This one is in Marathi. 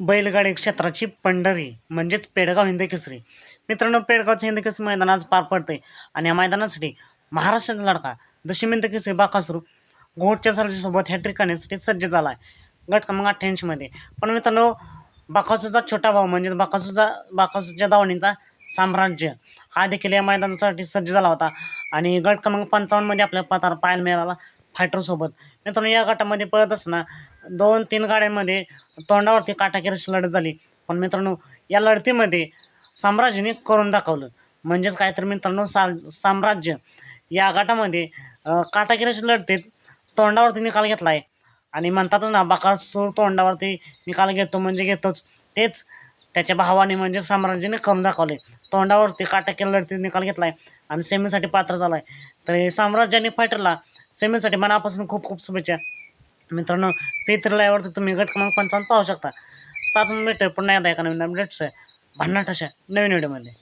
बैलगाडी क्षेत्राची पंढरी म्हणजेच पेडगाव हिंद केसरी. मित्रांनो पेडगावचं हिंद केसरी मैदान आज पार पडते आणि या मैदानासाठी महाराष्ट्राचा लडका दशमी हिंद केसरी बाकासरू घोटच्या सरजीसोबत हॅट्रिक करण्यासाठी सज्ज झाला आहे गट क्रमांक अठ्ठ्याऐंशीमध्ये पण मित्रांनो बाकासूचा छोटा भाऊ म्हणजेच बाकासूचा बाकासूच्या दावणीचा साम्राज्य हा देखील या मैदानासाठी सज्ज झाला होता. आणि गट क्रमांक पंचावन्नमध्ये आपल्या पतार पाहायला मिळाला. फायटरसोबत मित्रांनो या गटामध्ये पळत असताना दोन तीन गाड्यांमध्ये तोंडावरती काटाकीरची लढत झाली. पण मित्रांनो या लढतीमध्ये साम्राज्याने करून दाखवलं. म्हणजेच काय तर मित्रांनो सा साम्राज्य. या गटामध्ये अं, लढतीत तोंडावरती निकाल घेतला आहे आणि म्हणतातच ना बाकासूर तोंडावरती निकाल घेतो म्हणजे घेतोच. तेच त्याच्या भावाने म्हणजे साम्राज्याने करून दाखवले. तोंडावरती काटाकीर लढतीत निकाल घेतला आहे आणि सेमीसाठी पात्र झाला आहे तर हे साम्राज्याने फायटरला सेमीसाठी मनापासून खूप खूप शुभेच्छा. मित्रांनो पेत्र आवडतं तुम्ही गट क्रमांक पंचावन्न पाहू शकता. चालून भेटतोय पुन्हा एकदा एका नवीन अपडेट्स आहे भन्नाट अशा नवीन व्हिडिओमध्ये